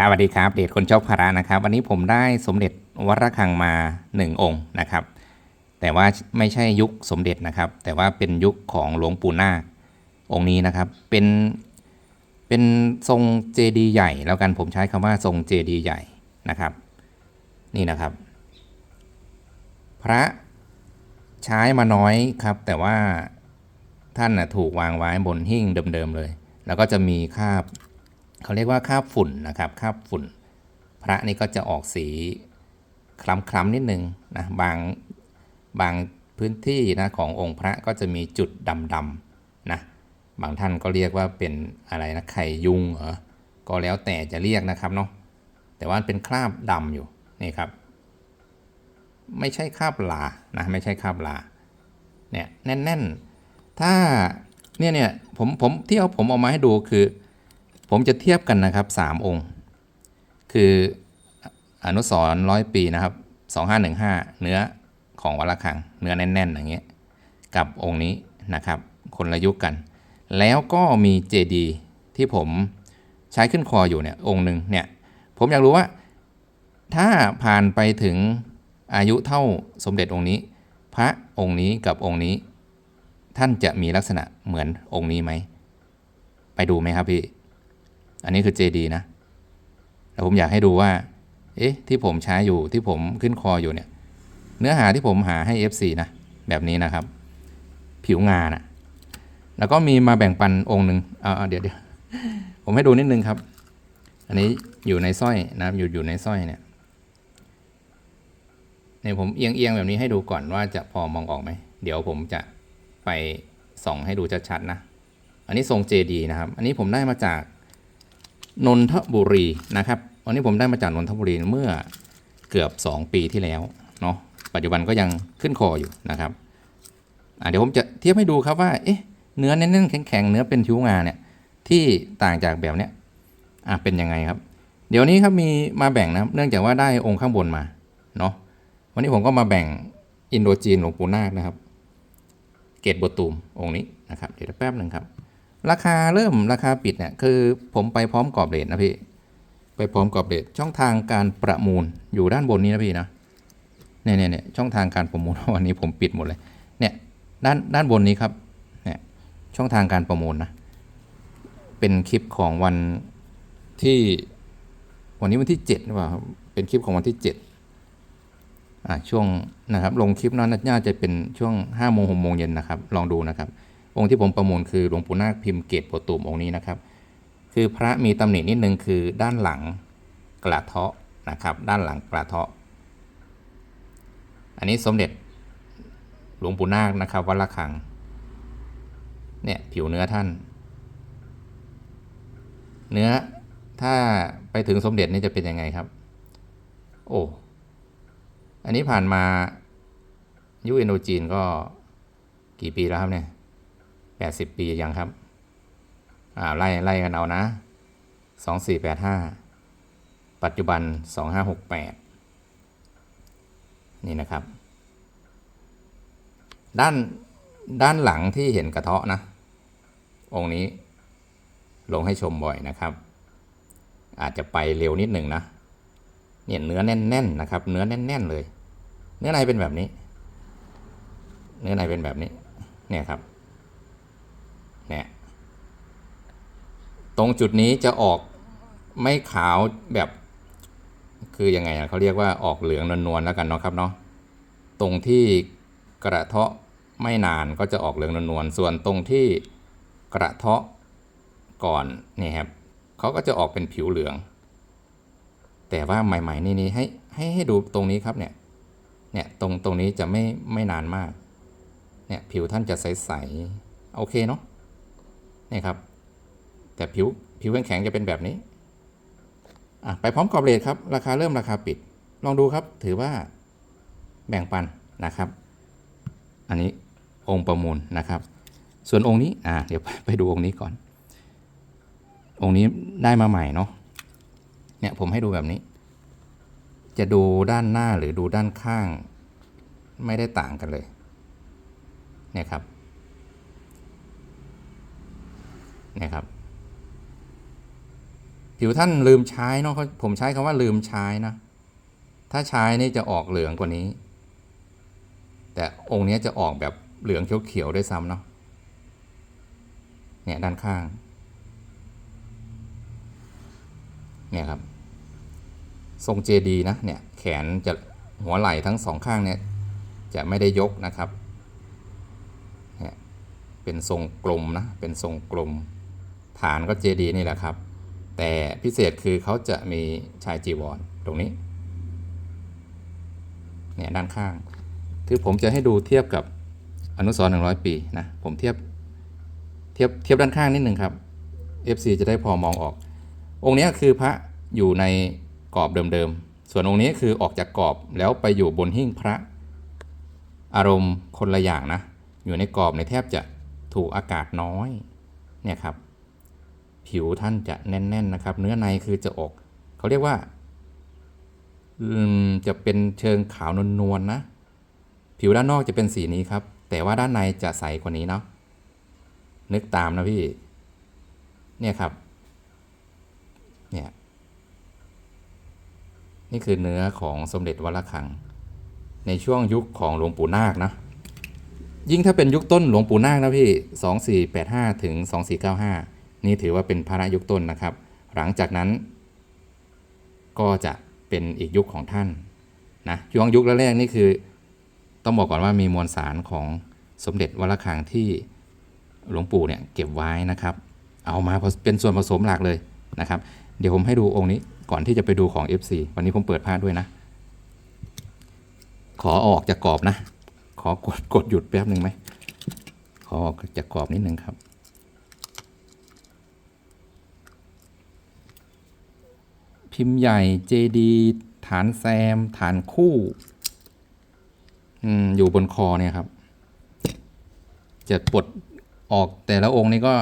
ครับสวัสดีครับเดชคนชอบพระนะครับ วันนี้ผมได้สมเด็จวัดระฆังมาหนึ่งองค์นะครับ แต่ว่าไม่ใช่ยุคสมเด็จนะครับ แต่ว่าเป็นยุคของหลวงปู่นาคองค์นี้นะครับ เป็นเป็นทรงเจดีย์ใหญ่ แล้วกันผมใช้คำว่าทรงเจดีย์ใหญ่นะครับ นี่นะครับ พระใช้มาน้อยครับ แต่ว่าท่านนะถูกวางไว้บนหิ้งเดิมๆเลย แล้วก็จะมีคาบ เขาเรียกว่าคราบฝุ่นนะครับคราบฝุ่น พระนี่ก็จะออกสีคล้ำๆนิดนึงนะบางบางพื้นที่นะขององค์พระก็จะมีจุดดำๆนะบางท่านก็เรียกว่าเป็นอะไรนะไข่ยุงเหรอก็แล้วแต่จะเรียกนะครับเนาะแต่ว่าเป็นคราบดำอยู่นี่ครับ ไม่ใช่คราบลานะไม่ใช่คราบลาเนี่ยแน่นๆ ถ้าเนี่ยเนี่ยผมผมที่เอาผมเอามาให้ดูคือ ผมจะเทียบกันนะครับสามองค์ คืออนุสรร้อยปีนะครับสองห้าหนึ่งห้าเนื้อของวัดระฆัง เนื้อแน่นๆ อย่างเงี้ย กับองค์นี้นะครับ คนละยุคกัน แล้วก็มีเจดีที่ผมใช้ขึ้นคออยู่เนี่ยองค์หนึ่งเนี่ย ผมอยากรู้ว่า ถ้าผ่านไปถึงอายุเท่าสมเด็จองค์นี้ พระองค์นี้กับองค์นี้ ท่านจะมีลักษณะเหมือนองค์นี้ไหม ไปดูไหมครับพี่ อันนี้คือเจดีนะแล้วผมอยากให้ดูว่า เอ๊ะ ที่ผมใช้อยู่ที่ผมขึ้นคออยู่เนี่ย เนื้อหาที่ผมหาให้ FC นะ แบบนี้นะครับ ผิวงานะแล้วก็มีมาแบ่งปันองค์หนึ่งเอาเอาเดี๋ยวเดี๋ยวผมให้ดูนิดนึงครับ อันนี้อยู่ในสร้อยนะอยู่อยู่ในสร้อยเนี่ยเนี่ยผมเอียงเอียงแบบนี้ให้ดูก่อนว่าจะพอมองออกไหม เดี๋ยวผมจะไปส่องให้ดูชัดๆนะ อันนี้ทรงเจดีนะครับ อันนี้ผมได้มาจาก นนทบุรีนะครับวันนี้ผมได้มาจากนนทบุรีเมื่อเกือบ 2 ปีที่แล้วเนาะปัจจุบันก็ยังขึ้นคออยู่นะครับเดี๋ยวผมจะเทียบให้ดูครับว่าเอ๊ะเนื้อแน่นๆแข็งๆเนื้อเป็นผิวงาเนี่ยที่ต่างจากแบบเนี้ยอะเป็นยังไงครับ เดี๋ยวนี้ครับมีมาแบ่งนะเนื่องจากว่าได้องค์ข้างบนมาเนาะวันนี้ผมก็มาแบ่งอินโดจีนหลวงปู่นาคนะครับ เกตบตูมองค์นี้นะครับเดี๋ยวแป๊บหนึ่งครับ ราคาเริ่มราคาปิดเนี่ยคือผมไปพร้อมกรอบเรทนะพี่ ไปพร้อมกรอบเรทช่องทางการประมูลอยู่ด้านบนนี้นะพี่นะเนี่ยเนี่ยเนี่ยช่องทางการประมูลวันนี้ผมปิดหมดเลยเนี่ยด้านด้านบนนี้ครับเนี่ยช่องทางการประมูลนะเป็นคลิปของวันที่วันนี้วันที่เจ็ดหรือเปล่าเป็นคลิปของวันที่เจ็ดอ่าช่วงนะครับลงคลิปนั้นน่าจะเป็นช่วงห้าโมงหกโมงเย็นนะครับ ลองดูนะครับ องค์ที่ผมประมูลคือหลวงปู่นาคพิมพ์เกตโปรตูมองค์นี้นะครับ คือพระมีตำหนินิดนึงคือด้านหลังกระเทาะนะครับ ด้านหลังกระเทาะ อันนี้สมเด็จหลวงปู่นาคนะครับวัดระฆังเนี่ยผิวเนื้อท่าน เนื้อถ้าไปถึงสมเด็จนี่จะเป็นยังไงครับ โอ้อันนี้ผ่านมายุคอินโดจีนก็กี่ปีแล้วครับเนี่ย แปดสิบปียังครับ อ่าไล่ไล่กันเอานะสองสี่แปดห้าปัจจุบันสองห้าหกแปดนี่นะครับ ด้านด้านหลังที่เห็นกระเทาะนะ องค์นี้ลงให้ชมบ่อยนะครับ อาจจะไปเร็วนิดหนึ่งนะเนี่ยเนื้อแน่นๆนะครับ เนื้อแน่น ๆ เลย เนื้อในเป็นแบบนี้ เนื้อในเป็นแบบนี้ เนี่ยครับ นี่ยตรงจุดนี้จะออกไม่ขาวแบบ คือยังไงอะเขาเรียกว่าออกเหลืองนวลๆแล้วกันเนาะครับเนาะตรงที่กระเทาะไม่นานก็จะออกเหลืองนวลๆส่วนตรงที่กระเทาะก่อนนี่ครับเขาก็จะออกเป็นผิวเหลือง แต่ว่าใหม่ๆนี่นี่ให้ให้ให้ดูตรงนี้ครับเนี่ยเนี่ยตรงตรงนี้จะไม่ไม่นานมากเนี่ยผิวท่านจะใสๆโอเคเนาะ นี่ครับ แต่ผิวผิวแข็งๆจะเป็นแบบนี้อะไปพร้อมกรอบเลทครับ ราคาเริ่มราคาปิด ลองดูครับถือว่าแบ่งปันนะครับ อันนี้องค์ประมูลนะครับ ส่วนองค์นี้อ่าเดี๋ยวไปไปดูองค์นี้ก่อน องค์นี้ได้มาใหม่เนาะเนี่ยผมให้ดูแบบนี้ จะดูด้านหน้าหรือดูด้านข้าง ไม่ได้ต่างกันเลย เนี่ยครับ เนี่ยครับ ผิวท่านลืมใช้เนาะเขาผมใช้คำว่าลืมใช้นะ ถ้าใช้นี่จะออกเหลืองกว่านี้ แต่องค์นี้จะออกแบบเหลืองเขียวๆด้วยซ้ำเนาะเนี่ยด้านข้างเนี่ยครับ ทรงเจดีนะเนี่ยแขนจะหัวไหล่ทั้งสองข้างเนี่ยจะไม่ได้ยกนะครับเนี่ยเป็นทรงกลมนะ เป็นทรงกลม ฐานก็เจดีนี่แหละครับ แต่พิเศษคือเขาจะมีชายจีวรตรงนี้เนี่ยด้านข้าง คือผมจะให้ดูเทียบกับอนุสรณ์100ปีนะ ผมเทียบเทียบเทียบด้านข้างนิดหนึ่งครับ FC จะได้พอมองออก องค์นี้คือพระอยู่ในกรอบเดิมๆ ส่วนองค์นี้คือออกจากกรอบแล้วไปอยู่บนหิ้งพระ อารมณ์คนละอย่างนะ อยู่ในกรอบในแทบจะถูกอากาศน้อย เนี่ยครับ ผิวท่านจะแน่นๆนะครับ เนื้อในคือจะออกเขาเรียกว่าจะเป็นเชิงขาวนวลๆนะ ผิวด้านนอกจะเป็นสีนี้ครับ แต่ว่าด้านในจะใสกว่านี้เนาะนึกตามนะพี่ เนี่ยครับ เนี่ย นี่คือเนื้อของสมเด็จวัดระฆัง ในช่วงยุคของหลวงปู่นาคนะ ยิ่งถ้าเป็นยุคต้นหลวงปู่นาคนะพี่ 2485 ถึง 2495 นี่ถือว่าเป็นพระยุคต้นนะครับ หลังจากนั้นก็จะเป็นอีกยุคของท่านนะช่วงยุคแรกๆนี่คือ ต้องบอกก่อนว่ามีมวลสารของสมเด็จวัดระฆังที่หลวงปู่เนี่ยเก็บไว้นะครับ เอามาเป็นส่วนผสมหลักเลยนะครับ เดี๋ยวผมให้ดูองค์นี้ก่อนที่จะไปดูของ FC วันนี้ผมเปิดพลาดด้วยนะ ขอออกจากกรอบนะ ขอกดกดหยุดแป๊บหนึ่งไหมขอออกจากกรอบนิดหนึ่งครับ พิมพ์ใหญ่ JD ฐานแซม ฐานคู่อยู่บนคอเนี่ยครับ จะปลดออกแต่ละองค์นี่ก็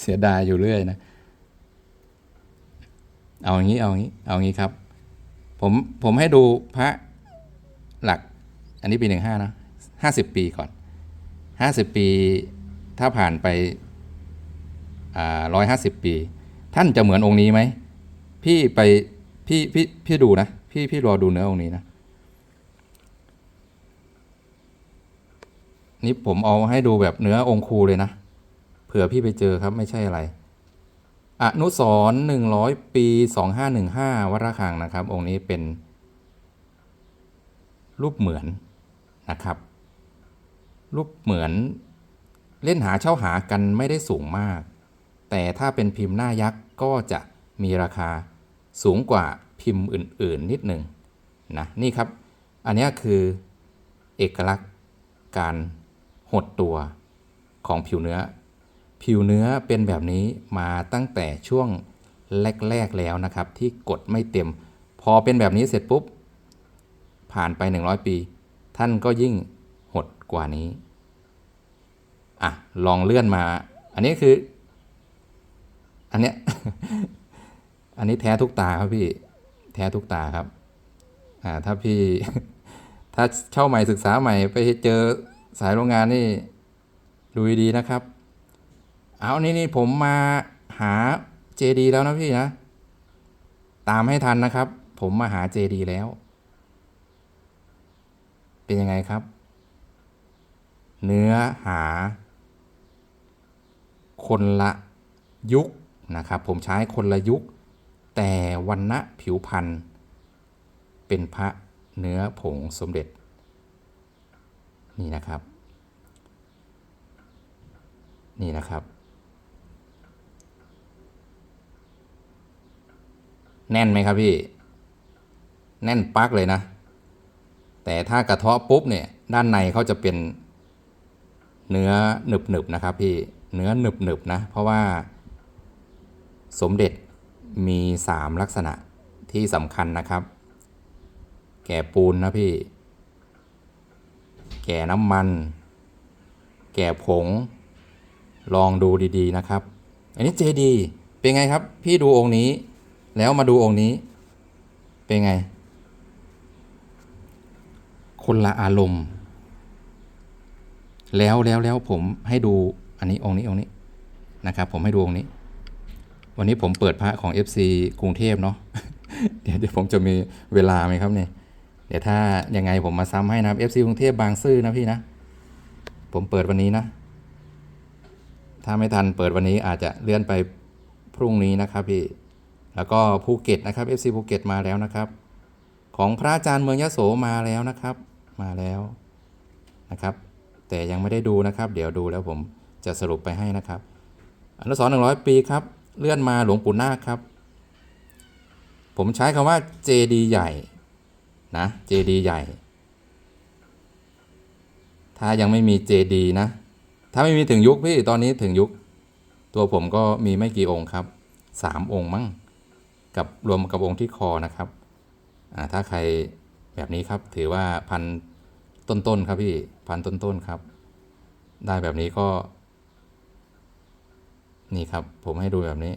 เสียดายอยู่เรื่อยนะ เอาอย่างนี้เอาอย่างนี้ เอาอย่างนี้ครับ ผมผมให้ดูพระหลัก อันนี้ปีหนึ่งห้านะห้าสิบปีก่อนห้าสิบปีถ้าผ่านไปร้อยห้าสิบปี ท่านจะเหมือนองค์นี้ไหม พี่ไปพี่พี่พี่ดูนะ พี่พี่รอดูเนื้อองค์นี้นะ นี่ผมเอาให้ดูแบบเนื้อองคูเลยนะ เผื่อพี่ไปเจอครับไม่ใช่อะไร อนุสรหนึ่งร้อยปีสองห้าหนึ่งห้าวัดระฆังนะครับ องค์นี้เป็น รูปเหมือนนะครับ รูปเหมือนเล่นหาเช่าหากันไม่ได้สูงมาก แต่ถ้าเป็นพิมพ์หน้ายักษ์ก็จะมีราคาสูงกว่าพิมพ์อื่น ๆ นิดหนึ่งนะนี่ครับ อันนี้คือเอกลักษณ์การหดตัวของผิวเนื้อ ผิวเนื้อเป็นแบบนี้มาตั้งแต่ช่วงแรก ๆ แล้วนะครับ ที่กดไม่เต็ม พอเป็นแบบนี้เสร็จปุ๊บ ผ่านไป 100 ปี ท่านก็ยิ่งหดกว่านี้อะลองเลื่อนมา อันนี้คือ อันเนี้ย อันนี้แท้ทุกตาครับพี่ แท้ทุกตาครับ อ่า ถ้าพี่ ถ้าเช่าใหม่ศึกษาใหม่ไปเจอสายโรงงานนี่ดูดีนะครับ เอานี่นี่ผมมาหาเจดีแล้วนะพี่นะ ตามให้ทันนะครับ ผมมาหาเจดีแล้ว เป็นยังไงครับ เนื้อหา คนละยุค นะครับผมใช้คนละยุค แต่วันณะผิวพันธ์เป็นพระเนื้อผงสมเด็จ นี่นะครับ นี่นะครับ แน่นไหมครับพี่ แน่นปักเลยนะ แต่ถ้ากระเทาะปุ๊บเนี่ยด้านในเขาจะเป็นเนื้อหนึบๆนนะครับพี่เนื้อหนึบๆนะ เพราะว่า สมเด็จมี 3 ลักษณะที่สำคัญนะครับ แก่ปูนนะพี่ แก่น้ำมัน แก่ผง ลองดูดีๆนะครับ อันนี้เจดีเป็นไงครับ พี่ดูองค์นี้ แล้วมาดูองค์นี้ เป็นไง คนละอารมณ์ แล้วแล้วแล้วผมให้ดูอันนี้องค์นี้องค์นี้นะครับ ผมให้ดูองค์นี้ วันนี้ผมเปิดพระของ FC กรุงเทพเนาะเดี๋ยวเดี๋ยวผมจะมีเวลาไหมครับเนี่ยเดี๋ยวถ้ายังไงผมมาซ้ำให้นะ FC กรุงเทพบางซื่อนะพี่นะ ผมเปิดวันนี้นะ ถ้าไม่ทันเปิดวันนี้อาจจะเลื่อนไปพรุ่งนี้นะครับพี่ แล้วก็ภูเก็ตนะครับ FC ภูเก็ตมาแล้วนะครับ ของพระอาจารย์เมืองยะโสมาแล้วนะครับ มาแล้วนะครับ แต่ยังไม่ได้ดูนะครับ เดี๋ยวดูแล้วผมจะสรุปไปให้นะครับ อนุสรหนึ่งร้อยปีครับ เลื่อนมาหลวงปู่นาคครับ ผมใช้คำว่าเจดีใหญ่นะเจดีใหญ่ ถ้ายังไม่มีเจดีนะ ถ้าไม่มีถึงยุคพี่ตอนนี้ถึงยุค ตัวผมก็มีไม่กี่องค์ครับสามองค์มั้งกับรวมกับองค์ที่คอนะครับอ่าถ้าใครแบบนี้ครับถือว่าพันต้นๆครับพี่พันต้นๆครับ ได้แบบนี้ก็ นี่ครับ ผมให้ดูแบบนี้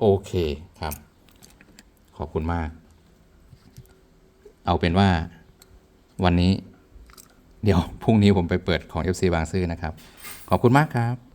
โอเคครับ ขอบคุณมาก เอาเป็นว่าวันนี้ เดี๋ยวพรุ่งนี้ผมไปเปิดของ FC บางซื่อนะครับ ขอบคุณมากครับ